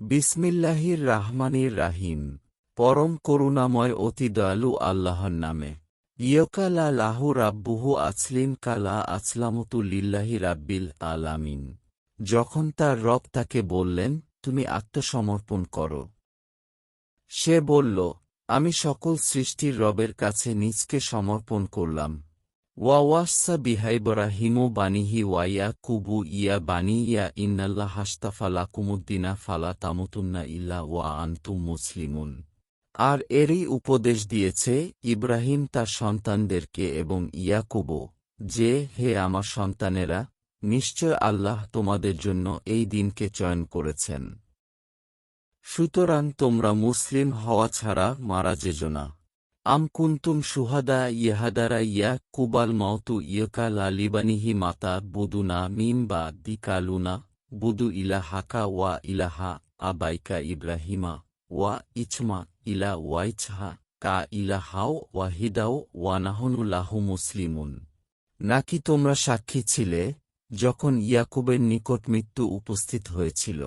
বিসমিল্লাহির রাহমানির রাহিম। পরম করুণাময় অতি দয়ালু আল্লাহর নামে। ইয়কালা লাহু রাব্বুহু আছলিন কালা আসলামতু লিল্লাহি রাব্বিল আলামিন। যখন তার রব তাকে বললেন, তুমি আত্মসমর্পণ করো। সে বলল, আমি সকল সৃষ্টির রবের কাছে নিজকে সমর্পণ করলাম। ওয়াওয়াসা বিহাইবরাহিমু বানিহি ওয়াইয়া কুবু ইয়া বানি ইয়া ইন্নাল্লাহ হাস্তাফা লাকুমুদ্দিনা ফালা তামুতুন্না ইল্লা ওয়া আন্তুম মুসলিমুন আর এরই উপদেশ দিয়েছে ইব্রাহিম তার সন্তানদেরকে এবং ইয়াকুবো যে, হে আমার সন্তানেরা, নিশ্চয় আল্লাহ তোমাদের জন্য এই দিনকে চয়ন করেছেন। সুতরাং তোমরা মুসলিম হওয়া ছাড়া মারা যেজো না। আম কুন্তুম সুহাদা ইহাদারা ইয়া কুবাল মাউতু ইয়কালা লিবানিহি মাতা বুদুনা মিম বা দিকালুনা বুদু ইলাহাকা ওয়া ইলাহা আবাইকা ইব্রাহিমা ওয়া ইছমা ইলা ওয়াইছহা কা ইলাহাও ওয়াহিদাও ওয়ানাহনু লাহু মুসলিমুন নাকি তোমরা সাক্ষী ছিলে যখন ইয়াকুবের নিকট মৃত্যু উপস্থিত হয়েছিল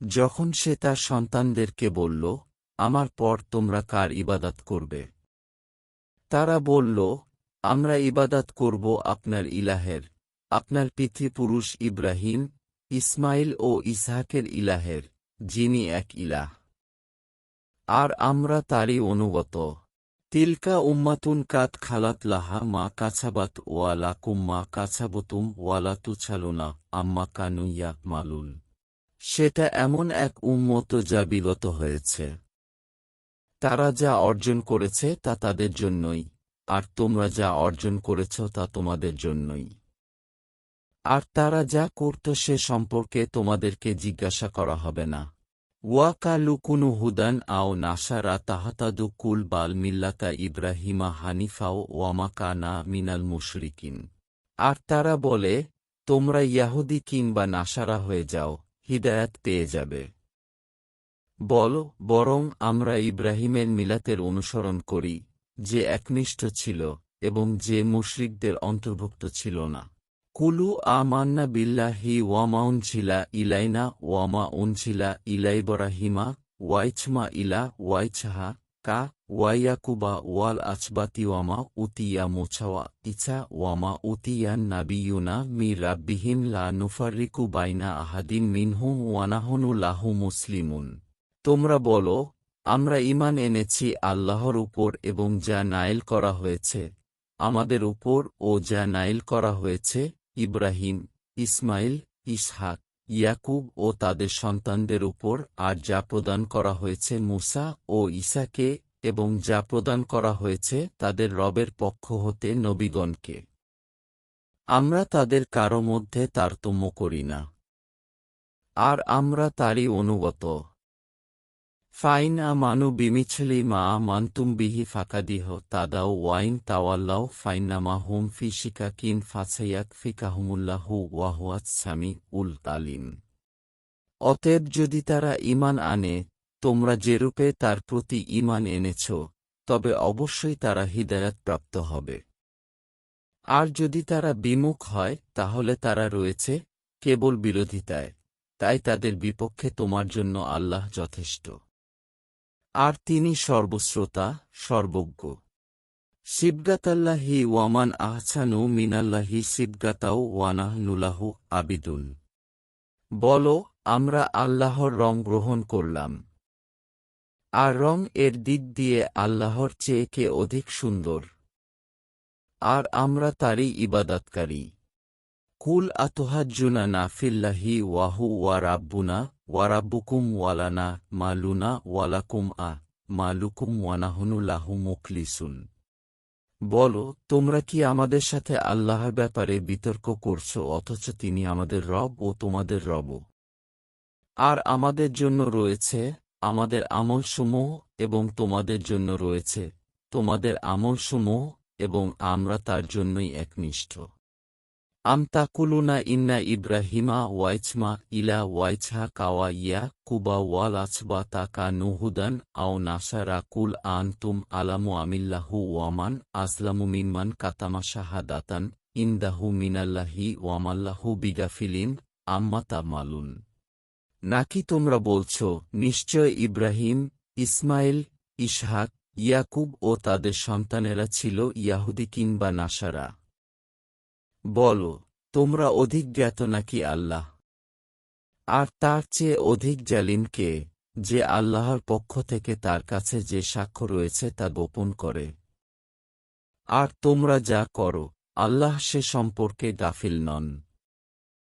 যখন সে তার সন্তানদেরকে বলল আমার পর তোমরা কার ইবাদাত করবে? তারা বলল, আমরা ইবাদাত করব আপনার ইলাহের, আপনার পিতৃপুরুষ ইব্রাহিম, ইসমাইল ও ইসহাকের ইলাহের, যিনি এক ইলাহ। আর আমরা তারই অনুগত। তিলকা উম্মাতুন কাত খালাত লাহা মা কাছাবাত ওয়ালা কুম্মা কাছাবতুম ওয়ালা তুছালুনা আম্মা কানুইয়া মালুল সেটা এমন এক উম্মত যা বিগত হয়েছে। তারা যা অর্জন করেছে তা তাদের জন্যই, আর তোমরা যা অর্জন করেছ তা তোমাদের জন্যই। আর তারা যা করত সে সম্পর্কে তোমাদেরকে জিজ্ঞাসা করা হবে না। ওয়াকালু কুনু হুদান আও নাসারা তাহাতাদু কুল বাল মিল্লাতা ইব্রাহিমা হানিফাও ওয়ামাকা না মিনাল মুশরিকিন। আর তারা বলে, তোমরা ইয়াহুদি কিংবা নাসারা হয়ে যাও, হিদায়াত পেয়ে যাবে। বল, বরং আমরা ইব্রাহিমের মিলাতের অনুসরণ করি, যে একনিষ্ঠ ছিল, এবং যে মুশরিকদের অন্তর্ভুক্ত ছিল না। কুলু আমান্না বিল্লাহি ওয়ামাউন ছিলা ইলাইনা ওয়ামা উনছিলা ইলাইবরাহিমা ওয়াইছমা ইলা ওয়াইছাহা কা ওয়াইয়াকুবা ওয়াল আচবাতি ওয়ামা উতিয়া মোছাওয়া ইছা ওয়ামা উতিয়ান নাবিয়ুনা মি রাব্বিহিম লা নুফারিকু বাইনা আহাদিন মিনহু ওয়ানাহনু লাহু মুসলিমুন। তোমরা বলো, আমরা ইমান এনেছি আল্লাহর উপর এবং যা নাইল করা হয়েছে, আমাদের উপর ও যা নাইল করা হয়েছে, ইব্রাহিম, ইসমাইল, ইসহাক, ইয়াকুব ও তাদের সন্তানদের উপর আর যা প্রদান করা হয়েছে মুসা ও ইসাকে এবং যা প্রদান করা হয়েছে তাদের রবের পক্ষ হতে নবীগণকে। আমরা তাদের কারও মধ্যে তারতম্য করি না। আর আমরা তারই অনুগত। ফাইন আ মানু বিমিছলি মা মান্তুম বিহি ফাকাদিহ তাদাও ওয়াইন তাওয়াল্লাও ফাইনামা হুম ফি শিকাকিন ফাছাইয়াক ফিকাহুমুল্লাহু ওয়াহুয়াত সামি উল তালিম। অতএব যদি তারা ইমান আনে, তোমরা যেরূপে তার প্রতি ইমান এনেছ, তবে অবশ্যই তারা হৃদায়াত প্রাপ্ত হবে। আর যদি তারা বিমুখ হয়, তাহলে তারা রয়েছে কেবল বিরোধিতায়, তাই তাদের বিপক্ষে তোমার জন্য আল্লাহ যথেষ্ট। আর তিনি সর্বশ্রোতা, সর্বজ্ঞ। শিবগাতাল্লাহি ওয়ামান আহসানু মিনাল্লাহি শিবগাতাও ওয়ানাহনুলাহু আবিদুন। বল, আমরা আল্লাহর রং গ্রহণ করলাম। আর রং এর দিক দিয়ে আল্লাহর চেয়ে কে অধিক সুন্দর? আর আমরা তারই ইবাদাতকারী। কুল আতহাজ্জুনা নাফিল্লাহি ওয়াহু ওয়া রাব্বুনা ওয়ারাব্বুকুম ওয়ালানা মালুনা ওয়ালাকুম আ মালুকুম ওয়ানাহনু লাহু মুখলিসুন। বল, তোমরা কি আমাদের সাথে আল্লাহর ব্যাপারে বিতর্ক করছ অথচ তিনি আমাদের রব ও তোমাদের রব আর আমাদের জন্য রয়েছে আমাদের আমলসমূহ এবং তোমাদের জন্য রয়েছে তোমাদের আমলসমূহ এবং আমরা তার জন্যই একনিষ্ঠ। আম তাকুলুনা ইন্না ইব্রাহিমা ওয়াইছমা ইলা ওয়াইছহা কাওয়া ইয়া কুবা ওয়াল আছবা তাকা নুহুদান আও নাসারা কুল আনতুম আলামু আমিল্লাহু ওয়ামান আসলামু মিনমান কাতামা শাহাদাতান ইন্দাহু মিনাল্লাহি ওয়ামাল্লাহু বিগাফিলিন আম্মা তামালুন নাকি তোমরা বলছ নিশ্চয় ইব্রাহিম ইসমাইল ইসহাক ইয়াকুব ও তাদের সন্তানেরা ছিল ইয়াহুদি কিংবা নাসারা বলো, তোমরা অধিক জ্ঞাত নাকি আল্লাহ? আর তার চেয়ে অধিক জালিমকে যে আল্লাহর পক্ষ থেকে তার কাছে যে সাক্ষ্য রয়েছে তা গোপন করে? আর তোমরা যা করো, আল্লাহ সে সম্পর্কে গাফিল নন।